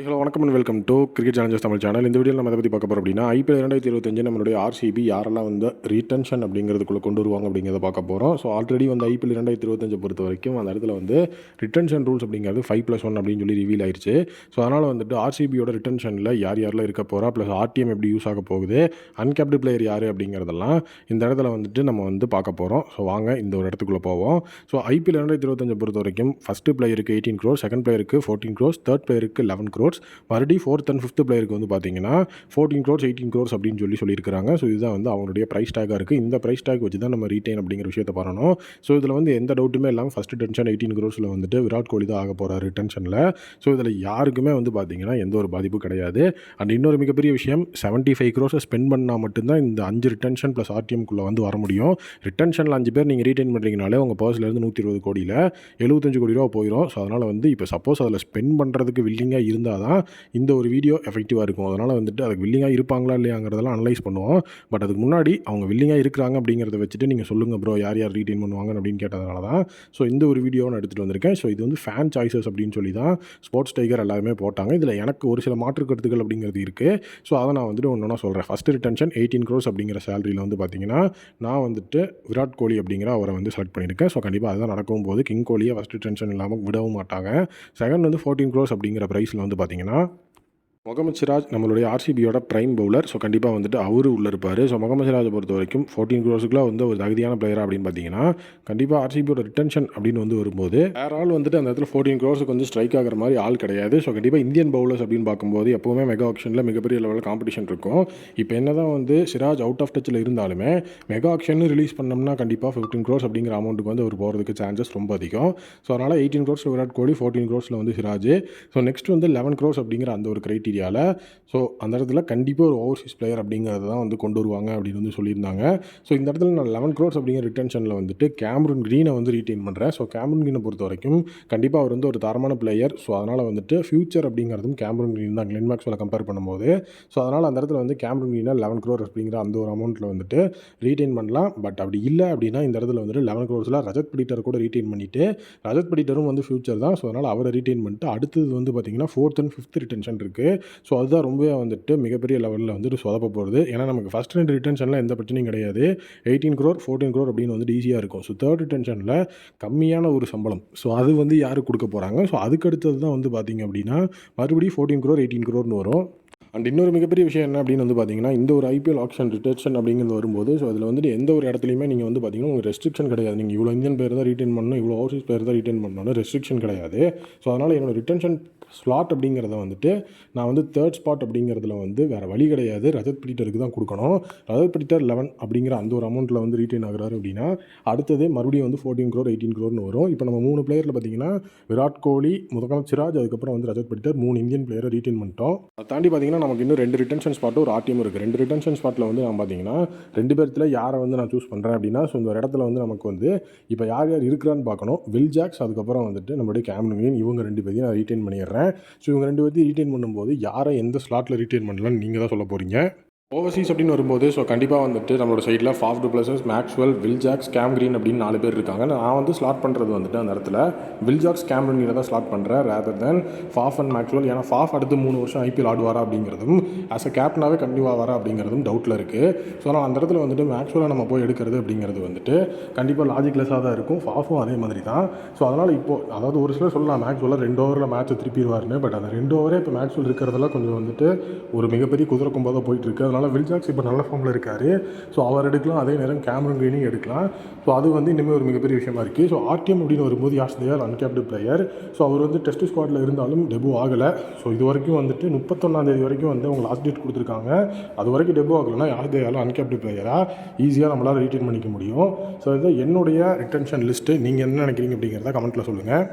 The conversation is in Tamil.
ஹலோ வணக்கம் and welcome to cricket challenges Tamil channel இந்த வீடியோ நம்ம அதை பற்றி பார்க்க போகிறோம் அப்படின்னா ஐபிஎல் ரெண்டாயிரத்தி இருபத்தஞ்சு நம்மளுடைய ஆர்சிபி யாரெல்லாம் வந்து ரீடென்ஷன் அப்படிங்கிறதுக்குள்ளே கொண்டு வருவாங்க அப்படிங்கிறத பார்க்க போகிறோம் ஸோ ஆல்ரெடி வந்து ஐபிஎல் ரெண்டாயிரத்தி இருபத்தஞ்சு பொறுத்த வரைக்கும் அந்த இடத்துல வந்து ரிட்டன்ஷன் ரூல்ஸ் அப்படிங்கிறது ஃபைவ் ப்ளஸ் ஒன் அப்படின்னு சொல்லி ரிவீல் ஆயிடுச்சு ஸோ அதனால் வந்துட்டு ஆர்சிபியோட ரிட்டன்ஷனில் யார் யாரெல்லாம் இருக்க போகிறா ப்ளஸ் ஆர்டிஎம் எப்படி யூஸ் ஆக போகுது அன்கேப்டு பிளேயர் யார் அப்படிங்கிறதெல்லாம் இந்த இடத்துல வந்துட்டு நம்ம வந்து பார்க்க போகிறோம் ஸோ வாங்க இந்த ஒரு இடத்துக்குள்ளே போவோம். ஸோ ஐபிஎல் ரெண்டாயிரத்தி இருபத்தஞ்சு பொறுத்த வரைக்கும் ஃபஸ்ட்டு பிளேயருக்கு எயிட்டீன் க்ரோர் செகண்ட் பிளேயருக்கு ஃபோர்டீன் க்ரோஸ் தேர்ட் பிளேயருக்கு லெவன் க்ரோர்ஸ் மறுபடியும் ஃபோர்த் அண்ட் ஃபிஃப்த் பிளேயருக்கு வந்து பார்த்தீங்கன்னா ஃபோர்டீன் க்ரோர்ஸ் எயிட்டீன் க்ரோர்ஸ் அப்படின்னு சொல்லி சொல்லியிருக்காங்க ஸோ இதுதான் வந்து அவங்களுடைய ப்ரைஸ் டேக்காக இருக்குது இந்த ப்ரைஸ் டேக் வச்சு தான் நம்ம ரீட்டைன் அப்படிங்கிற விஷயத்தை பண்ணணும். ஸோ இதில் வந்து எந்த டவுட்டுமே இல்லாமல் ஃபஸ்ட்டு டென்ஷன் எயிட்டீன் க்ரோர்ஸில் வந்துட்டு விராட் கோலி தான் ஆக போகிறாரு டென்ஷனில் ஸோ இதில் யாருக்குமே வந்து பார்த்தீங்கன்னா எந்த ஒரு பாதிப்பும் கிடையாது. அண்ட் இன்னொரு மிகப்பெரிய விஷயம் செவன்ட்டி ஃபைவ் க்ரோஸை ஸ்பெண்ட் பண்ணால் மட்டும்தான் இந்த அஞ்சு ரிட்டன்ஷன் ப்ளஸ் ஆர்டிஎம்குள்ளே வந்து வர முடியும். ரிட்டன்ஷனில் அஞ்சு பேர் நீங்கள் ரீட்டைன் பண்ணுறீங்கனாலே உங்கள் பர்ஸ்லேருந்து நூற்றி இருபது கோடியில் எழுபத்தஞ்சு கோடி ரூபா போயிடும் ஸோ அதனால் வந்து இப்போ சப்போஸ் அதில் ஸ்பெண்ட் பண்ணுறதுக்கு வில்லிங்காக இருந்தால் தான் இந்த ஒரு வீடியோ எஃபெக்டிவாக இருக்கும். அதனால் வந்துட்டு அதுக்கு வில்லிங்காக இருப்பாங்களா இல்லையாங்கிறதெல்லாம் அனலைஸ் பண்ணுவோம். பட் அதுக்கு முன்னாடி அவங்க வில்லிங்காக இருக்கிறாங்க அப்படிங்கிறத வச்சுட்டு நீங்கள் சொல்லுங்கள் ப்ரோ யார் யார் ரீடைன் பண்ணுவாங்க அப்படின்னு கேட்டதுனால தான் ஸோ இந்த ஒரு வீடியோவை நான் எடுத்துகிட்டு வந்திருக்கேன். ஸோ இது வந்து ஃபேன் சாய்ஸஸ் அப்படின்னு சொல்லி தான் ஸ்போர்ட்ஸ் டைகர் எல்லாருமே போட்டாங்க. இதில் எனக்கு ஒரு சில மாற்று கருத்துக்கள் அப்படிங்கிறது இருக்குது ஸோ அதை நான் வந்துட்டு ஒன்று ஒன்றா சொல்கிறேன் ஃபஸ்ட்டு ரிட்டன்ஷன் எயிட்டீன் க்ரோஸ் அப்படிங்கிற சேலரியில் வந்து பார்த்தீங்கன்னா நான் வந்துட்டு விராட் கோலி அப்படிங்கிற அவரை வந்து செலக்ட் பண்ணியிருக்கேன். ஸோ கண்டிப்பாக அதுதான் நடக்கும் போது கிங் கோலியை ஃபஸ்ட்டு டென்ஷன் இல்லாமல் விடவும் மாட்டாங்க. செகண்ட் வந்து ஃபோர்டீன் க்ரோஸ் அப்படிங்கிற ப்ரைஸில் வந்து பார்த்தீங்கன்னா முகமது சிராஜ் நம்மளுடைய ஆர்சிபியோட ப்ரைம் பவுலர் ஸோ கண்டிப்பாக வந்துட்டு அவரு உள்ளே இருப்பார். ஸோ முகமது சிராஜை பொறுத்த வரைக்கும் ஃபோர்டீன் க்ரோஸுக்குலாம் வந்து ஒரு தகுதியான பிளேயர் அப்படின்னு பார்த்தீங்கன்னா கண்டிப்பாக ஆர்சிபியோட ரிட்டன்ஷன் அப்படின்னு வந்து வரும்போது வேற ஆள் வந்துட்டு அந்த இடத்துல ஃபோர்டீன் க்ரோஸுக்கு வந்து ஸ்ட்ரைக் ஆகிற மாதிரி ஆள் கிடையாது. ஸோ கண்டிப்பாக இந்தியன் பவுலர்ஸ் அப்படின்னு பார்க்கும்போது எப்போவுமே மெகா ஆக்ஷனில் மிகப்பெரிய லெவலில் காம்படிஷன் இருக்கும். இப்போ என்ன தான் வந்து சிராஜ் அவுட் ஆஃப் டச்சில் இருந்தாலுமே மெகா ஆக்ஷன் ரிலீஸ் பண்ணோம்னா கண்டிப்பாக ஃபிஃப்டீன் க்ரோஸ் அப்படிங்கிற அமௌண்ட்டுக்கு வந்து அவர் போகிறதுக்கு சான்சஸ் ரொம்ப அதிகம். ஸோ அதனால் எயிட்டீன் க்ரோஸ் விராட் கோலி ஃபோர்டீன் க்ரோஸில் வந்து சிராஜ். ஸோ நெக்ஸ்ட் வந்து லெவன் க்ரோஸ் அப்படிங்கிற அந்த ஒரு க்ரைட்டீரியாவில் ஸோ அந்த இடத்துல கண்டிப்பாக ஒரு ஓவர்சீஸ் பிளேயர் அப்படிங்கிறத தான் வந்து கொண்டு வருவாங்க அப்படின்னு வந்து சொல்லியிருந்தாங்க. ஸோ இந்த இடத்துல நான் லெவன் க்ரோர்ஸ் அப்படிங்கிற ரிட்டன்ஷனில் வந்துட்டு கேமரூன் க்ரீனை வந்து ரீட்டைன் பண்ணுறேன் ஸோ கேமரூன் க்ரீனை பொறுத்த வரைக்கும் கண்டிப்பாக அவர் வந்து ஒரு தரமான பிளேயர் ஸோ அதனால் வந்துட்டு ஃபியூச்சர் அப்படிங்கிறதும் கேமரூன் க்ரீன் தான். கிளென் மேக்ஸில் கம்பேர் பண்ணும்போது. ஸோ அதனால் அந்த இடத்துல வந்து கேமரூன் க்ரீனை லெவன் க்ரோர் அப்படிங்கிற அந்த ஒரு அமௌண்ட்டில் வந்துட்டு ரீட்டைன் பண்ணலாம். பட் அப்படி இல்லை அப்படின்னா இந்த இடத்துல வந்துட்டு லெவன் க்ரோர்ஸில் ரஜத் பிடிட்டர் கூட ரீட்டைன் பண்ணிவிட்டு ரஜத் பிடிட்டரும் வந்து ஃபியூச்சர் தான். ஸோ அதனால் அவரை ரீட்டைன் பண்ணிட்டு அடுத்தது வந்து பார்த்திங்கன்னா ஃபோர்த் அண்ட் ஃபிஃப்த் ரிட்டன்ஷன் இருக்குது ஸோ அதுதான் ரொம்பவே வந்துட்டு மிகப்பெரிய லெவலில் வந்துட்டு சொதப்ப போகிறது ஏன்னா நமக்கு ஃபஸ்ட் ரெண்டு ரிட்டன்ஷனில் எந்த பிரச்சனையும் கிடையாது. எயிட்டீன் க்ரோர் ஃபோர்டீன் க்ரோர் அப்படின்னு வந்து ஈஸியாக இருக்கும். ஸோ தேர்ட் ரிட்டன்ஷனில் கம்மியான ஒரு சம்பளம். ஸோ அது வந்து யாருக்கு கொடுக்க போகிறாங்க ஸோ அதுக்கு அடுத்தது தான் வந்து பார்த்திங்க அப்படின்னா மறுபடியும் ஃபோர்டீன் க்ரோர் எயிட்டீன் க்ரோர்னு வரும். அண்ட் இன்னொரு மிகப்பெரிய விஷயம் என்ன அப்படின்னு வந்து பார்த்தீங்கன்னா இந்த ஒரு ஐபிஎல் ஆப்ஷன் ரிட்டர்ஷன் அப்படிங்கிறது வரும்போது ஸோ அதில் வந்துட்டு எந்த ஒரு இடத்துலையுமே நீங்கள் வந்து பார்த்தீங்கன்னா உங்களுக்கு ரெஸ்ட்ரிக்ஷன் கிடையாது. நீங்கள் இவ்வளோ இந்தியன் பேர் தான் ரீட்டைன் பண்ணணும் இவ்வளோ ஓவர்சீஸ் பேர் தான் ரீட்டைன் பண்ணணும் ரெஸ்ட்ரிக்ஷன் கிடையாது. ஸோ அதனால் என்னோடய ரிட்டன்ஷன் ஸ்லாட் அப்படிங்கிறத வந்துட்டு நான் வந்து தேர்ட் ஸ்பாட் அப்படிங்கிறதுல வந்து வேறு வழி கிடையாது. ரஜத் பிடிட்டருக்கு தான் கொடுக்கணும். ரஜத் பிடிட்டர் லெவன் அப்படிங்கிற அந்த ஒரு அமௌண்ட்டில் வந்து ரீட்டைன் ஆகிறாரு அப்படின்னா அடுத்தது மறுபடியும் வந்து ஃபோர்டீன் க்ரோர் எயிட்டீன் க்ரோர்னு வரும். இப்போ நம்ம மூணு பிளேயரில் பார்த்தீங்கன்னா விராட் கோலி முதக்கம் சிராஜ் அதுக்கப்புறம் வந்து ரஜத் பிடிட்டர் மூணு இந்தியன் பிளேயரை ரீட்டைன் பண்ணிட்டோம். அதை தாண்டி பார்த்தீங்கன்னா நமக்கு இன்னும் ரெண்டு ரிட்டன்ஷன் ஸ்பாட்டும் ஒரு ஆர்டிஎம் இருக்குது ரெண்டு ரிட்டன்ஷன் ஸ்பாட்டில் வந்து நான் பார்த்தீங்கன்னா ரெண்டு பேர்த்தில் யாரை வந்து நான் சூஸ் பண்ணுறேன் அப்படின்னா ஸோ இந்த ஒரு இடத்துல வந்து நமக்கு வந்து இப்போ யார் யார் இருக்கிறான்னு பார்க்கணும். வில் ஜாக்ஸ் அதுக்கப்புறம் வந்துட்டு நம்மளுடைய கேமரன் இவங்க ரெண்டு பேரையும் நான் ரீட்டைன் பண்ணிடுறேன். ஸோ இவங்க ரெண்டு பேர்த்தையும் ரீட்டைன் பண்ணும்போது யாரை எந்த ஸ்லாட்டில் ரீட்டைன் பண்ணலாம்னு நீங்கள் தான் சொல்ல போகிறீங்க ஓவர்சீஸ் அப்படின்னு வரும்போது ஸோ கண்டிப்பாக வந்துட்டு நம்மளோட சைடில் Faf du Plessis Maxwell Will Jacks Cam Green அப்படின்னு நாலு பேர் இருக்காங்க. நான் வந்து ஸ்லாட் பண்ணுறது வந்துட்டு அந்த இடத்துல. வில்ஜாக்ஸ் கேம் கிரீனை தான் ஸ்லாட் பண்ணுறேன் rather than Faf and Maxwell ஏன்னா ஃபாஃப் அடுத்து மூணு வருஷம் ஐபிஎல் ஆடுவாரா அப்படிங்கிறதும் ஆஸ் அ கேப்டனாகவே கண்டினியூ ஆவாரா அப்படிங்கிறதும் டவுட்டில் இருக்குது ஸோ நான் அந்த இடத்துல வந்துட்டு மேக்ஸ்வெலை நம்ம போய் எடுக்கிறது அப்படிங்கிறது வந்துட்டு கண்டிப்பாக லாஜிக்லெஸ்ஸாக தான் இருக்கும். ஃபாஃபும் அதே மாதிரி தான். ஸோ அதனால் இப்போது அதாவது ஒரு சிலர் சொல்லலாம் மேக்ஸ்வெல்ல ரெண்டு ஓவரில் மேட்ச்சை திருப்பிடுவார்னு பட் அந்த ரெண்டு ஓவரே இப்போ மேக்ஸ்வெல் இருக்கிறதெல்லாம் கொஞ்சம் வந்துட்டு ஒரு மிகப்பெரிய குதிரை கும்பாக தான் போயிட்டு அதனால் வில்ஜாக்ஸ் இப்போ நல்ல ஃபார்மில் இருக்கார். ஸோ அவர் எடுக்கலாம் அதே நேரம் கேமரன் கிரீனிங் எடுக்கலாம். ஸோ அது வந்து இனிமேல் ஒரு மிகப்பெரிய விஷயமா இருக்குது ஸோ ஆர்டிஎம் அப்படின்னு வரும்போது as their uncapped player so அவர் வந்து டெஸ்ட் ஸ்குவாடில் இருந்தாலும் டெபு ஆகலை. ஸோ இது வரைக்கும் வந்துட்டு முப்பத்தொன்னாந்தேதி வரைக்கும் வந்து அவங்க லாஸ்ட் டேட் கொடுத்துருக்காங்க. அது வரைக்கும் டெபு ஆகலைன்னா யாஸ் தேயாலும் அன்கேப்டு பிளேயராக ஈஸியாக நம்மளால் ரீட்டைன் பண்ணிக்க முடியும். ஸோ இது என்னுடைய ரிட்டன்ஷன் லிஸ்ட்டு நீங்கள் என்ன நினைக்கிறீங்க அப்படிங்கிறத கமெண்ட்டில் சொல்லுங்கள்